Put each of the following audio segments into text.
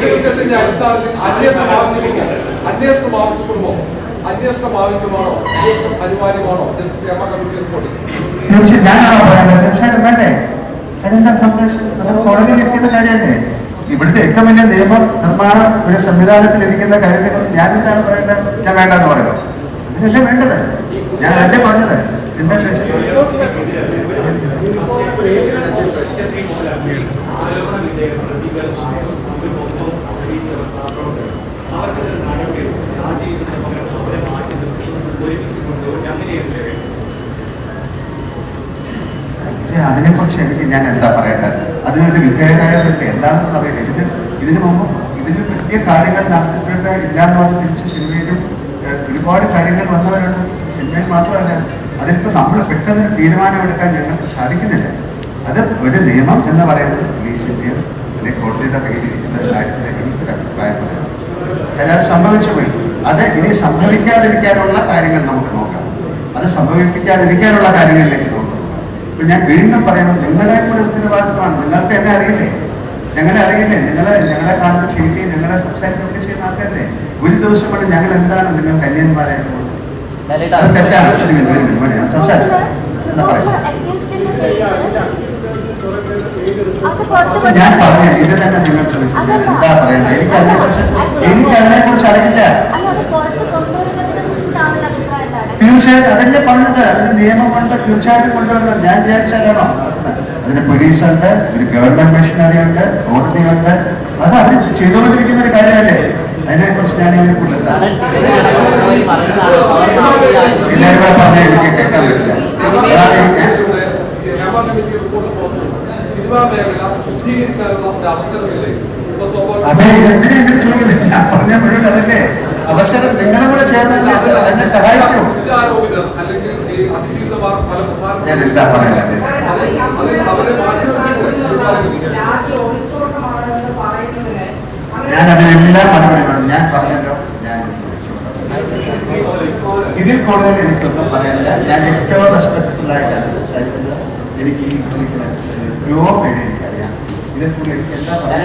കുറ്റകൃത്യത്തിന്റെ അടിസ്ഥാനത്തിൽ അന്വേഷണം ആവശ്യപ്പെടുന്നു അന്വേഷണം ആവശ്യപ്പെടുമോ? അന്വേഷണം ആവശ്യമാണോ? അന്വേഷണം അനിവാര്യമാണോ? ജസ്റ്റിസ് ഹേമ കമ്മിറ്റി റിപ്പോർട്ടിൽ. പറയുന്നത്? വേണ്ടേ? ഇവിടുത്തെ ഏറ്റവും വലിയ നിയമ നിർമ്മാണ ഒരു സംവിധാനത്തിൽ ഇരിക്കുന്ന കാര്യത്തെ കുറിച്ച് ഞാൻ എന്താണ് പറയേണ്ടത്? ഞാൻ വേണ്ടെന്ന് പറയുന്നത് അങ്ങനെയല്ലേ വേണ്ടത്? ഞാൻ അതല്ലേ പറഞ്ഞത്. എന്താ ചോദിച്ചത്? അതിനെക്കുറിച്ച് എനിക്ക് ഞാൻ എന്താ പറയേണ്ടത്? അതിനൊരു വിധേയരായവർക്ക് എന്താണെന്ന് അറിയില്ല. ഇതിന് ഇതിനു മുമ്പ് ഇതിന് വലിയ കാര്യങ്ങൾ നടത്തിയിട്ട് ഇല്ലാന്ന് പറഞ്ഞ് തിരിച്ച് സിനിമയിലും ഒരുപാട് കാര്യങ്ങൾ വന്നവരുണ്ട്. സിനിമയിൽ മാത്രമല്ല അതിപ്പോൾ നമ്മൾ പെട്ടെന്നൊരു തീരുമാനമെടുക്കാൻ ഞങ്ങൾക്ക് സാധിക്കുന്നില്ല. അത് ഒരു നിയമം എന്ന് പറയുന്നത് പോലീസിന്റെയും അല്ലെങ്കിൽ കോടതിയുടെ കയ്യിലിരിക്കുന്ന ഒരു കാര്യത്തിൽ എനിക്കൊരു അഭിപ്രായം പറയാം അത് സംഭവിച്ചു പോയി. അത് ഇനി സംഭവിക്കാതിരിക്കാനുള്ള കാര്യങ്ങൾ നമുക്ക് നോക്കാം. അത് സംഭവിപ്പിക്കാതിരിക്കാനുള്ള കാര്യങ്ങളിലേക്ക് തോന്നുന്നു അപ്പൊ ഇപ്പൊ ഞാൻ വീണ്ടും പറയുന്നത് നിങ്ങളുടെ കൂടെ ഉത്തരവാദിത്വമാണ്. നിങ്ങൾക്ക് എന്നെ അറിയില്ലേ? ഞങ്ങളെ അറിയില്ലേ? നിങ്ങളെ ഞങ്ങളെ കാണുമ്പോൾ ശരിക്കും ഞങ്ങളെ സംസാരിക്കുകയൊക്കെ ചെയ്യുന്ന ആൾക്കാരല്ലേ? ഒരു ദിവസം കൊണ്ട് ഞങ്ങൾ എന്താണ് നിങ്ങൾ കന്യാന്മാരായി പോകുന്നത്? അത് തെറ്റാണ്. ഞാൻ സംസാരിച്ചു. എന്താ പറയുക? അപ്പൊ ഞാൻ പറഞ്ഞ ഇത് തന്നെ നിങ്ങൾ ചോദിച്ചു ഞാൻ എന്താ പറയണ്ട എനിക്ക് അതിനെക്കുറിച്ച് എനിക്ക് അതിനെക്കുറിച്ച് അറിയില്ല തീർച്ചയായിട്ടും അതല്ലേ പറഞ്ഞത്? അതിന് നിയമം കൊണ്ട് തീർച്ചയായിട്ടും കൊണ്ടുവരണം. ഞാൻ വിചാരിച്ചാലാണോ നടക്കുന്നത്? അതിന് പോലീസുണ്ട് ഒരു ഗവൺമെന്റ് മെഷീനറി ഉണ്ട് കോടതിയുണ്ട് അത് അവർ ചെയ്തുകൊണ്ടിരിക്കുന്ന ഒരു കാര്യമല്ലേ? അതിനെക്കുറിച്ച് ഞാൻ ഇതിനെ എന്താ എല്ലാവരും കൂടെ പറഞ്ഞാൽ എനിക്ക് കേൾക്കാൻ പറ്റില്ല. അതാണ് അതെ ഇതെന്തിനാ എന്നോട് ചോദിക്കുന്നത്? ഞാൻ പറഞ്ഞ മുഴുവൻ അതല്ലേ. അവസരം നിങ്ങളെ കൂടെ ചേർന്ന് രാജി പറയുന്നത് പറയുന്നതിന് ഞാൻ അതിനെല്ലാം മറുപടി പറഞ്ഞു ഞാൻ പറഞ്ഞല്ലോ ഞാൻ ഇതിൽ കൂടുതൽ എനിക്കൊന്നും പറയാനില്ല. ഞാൻ ഏറ്റവും റെസ്പെക്ട്ഫുൾ ആയിട്ടാണ് സംസാരിക്കുന്നത്. എനിക്ക് ഈ വിളിക്കുന്ന എത്രയോ പേര് എനിക്കറിയാം. ഇതിൽ കൂടുതൽ എനിക്ക് എന്താ പറയാ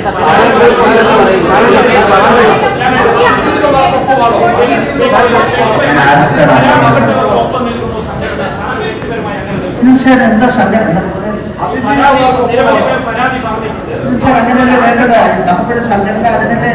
അതിജീവിതമാർക്കൊപ്പമാണോ അതിജീവിതമാർക്കൊപ്പമാണോ ഞാൻ അടുത്താണ് തീർച്ചയായിട്ടും എന്താ സങ്കടം എന്താ തീർച്ചയായിട്ടും അങ്ങനെയല്ലേ വേണ്ടത്? നമുക്കൊരു സംഘടന അതിനല്ലേ